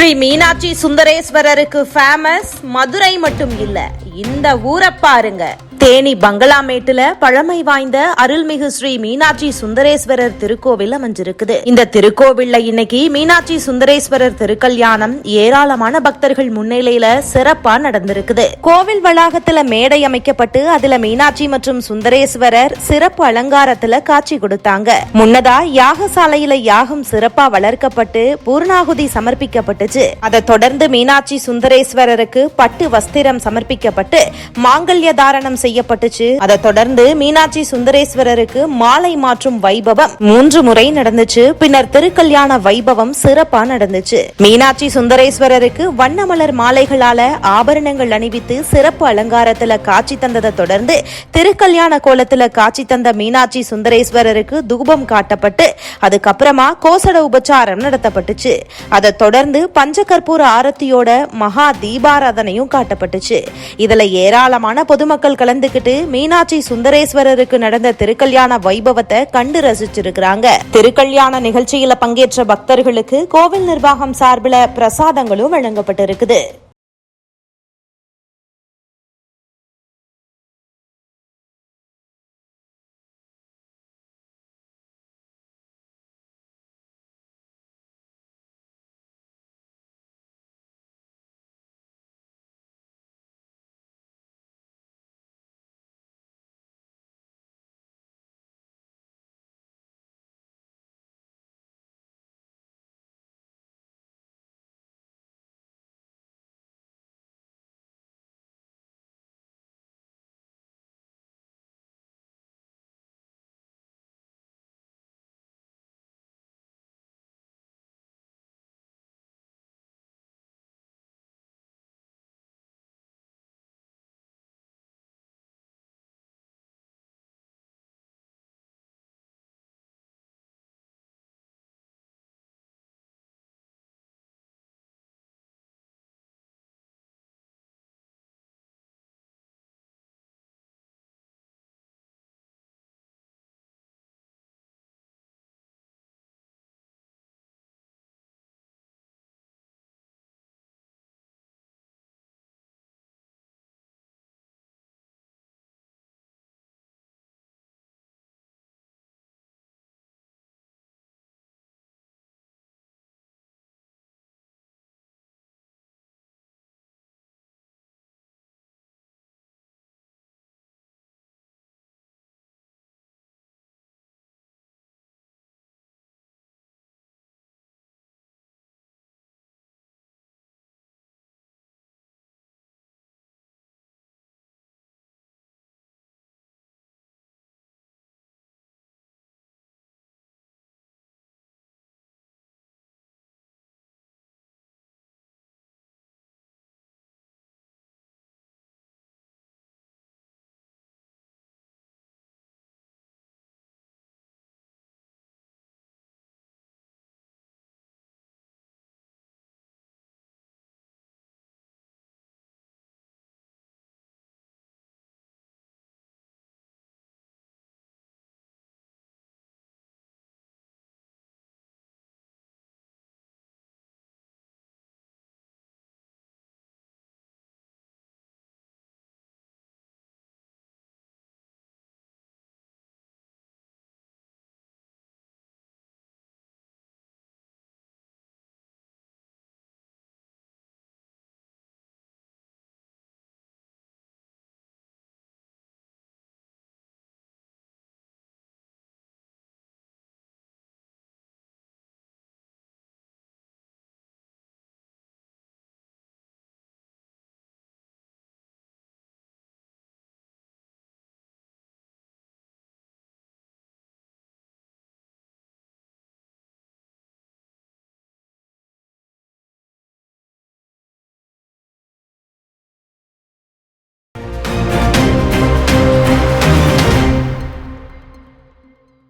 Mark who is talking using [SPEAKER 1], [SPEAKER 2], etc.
[SPEAKER 1] ஸ்ரீ மீனாட்சி சுந்தரேஸ்வரருக்கு ஃபேமஸ் மதுரை மட்டும் இல்ல இந்த ஊரை பாருங்க. தேனி பங்களாமேட்டுல பழமை வாய்ந்த அருள்மிகு ஸ்ரீ மீனாட்சி சுந்தரேஸ்வரர் திருக்கோவில் அமைஞ்சிருக்குது. இந்த திருக்கோவில்ல இன்னைக்கு மீனாட்சி சுந்தரேஸ்வரர் திருக்கல்யாணம் ஏராளமான பக்தர்கள் முன்னிலையில சிறப்பா நடந்திருக்குது. கோவில் வளாகத்துல மேடை அமைக்கப்பட்டு அதுல மீனாட்சி மற்றும் சுந்தரேஸ்வரர் சிறப்பு அலங்காரத்துல காட்சி கொடுத்தாங்க. முன்னதா யாகசாலையில யாகம் சிறப்பா வளர்க்கப்பட்டு பூர்ணாகுதி சமர்ப்பிக்கப்பட்டுச்சு. அதை தொடர்ந்து மீனாட்சி சுந்தரேஸ்வரருக்கு பட்டு வஸ்திரம் சமர்ப்பிக்கப்பட்டு மாங்கல்ய தாரணம் செய்யப்பட்டுச்சு. அதை தொடர்ந்து மீனாட்சி சுந்தரேஸ்வரருக்கு மாலை மாற்றும் வைபவம் மூன்று முறை நடந்துச்சு. பின்னர் திருக்கல்யாண வைபவம் சிறப்பா நடந்துச்சு. மீனாட்சி சுந்தரேஸ்வரருக்கு வண்ணமலர் மாலைகளால ஆபரணங்கள் அணிவித்து சிறப்பு அலங்காரத்துல காட்சி தந்ததை தொடர்ந்து திருக்கல்யாண கோலத்துல காட்சி தந்த மீனாட்சி சுந்தரேஸ்வரருக்கு தூபம் காட்டப்பட்டு அதுக்கப்புறமா கோசட உபச்சாரம் நடத்தப்பட்டுச்சு. அதை தொடர்ந்து பஞ்சகற்பூர ஆரத்தியோட மகா தீபாராதனையும் காட்டப்பட்டுச்சு. இதுல ஏராளமான பொதுமக்கள் கலந்து கலந்துகிட்டு மீனாட்சி சுந்தரேஸ்வரருக்கு நடந்த திருக்கல்யாண வைபவத்தை கண்டு ரசிச்சிருக்கிறாங்க. திருக்கல்யாண நிகழ்ச்சியில பங்கேற்ற பக்தர்களுக்கு கோவில் நிர்வாகம் சார்பில் பிரசாதங்களும் வழங்கப்பட்டிருக்குது.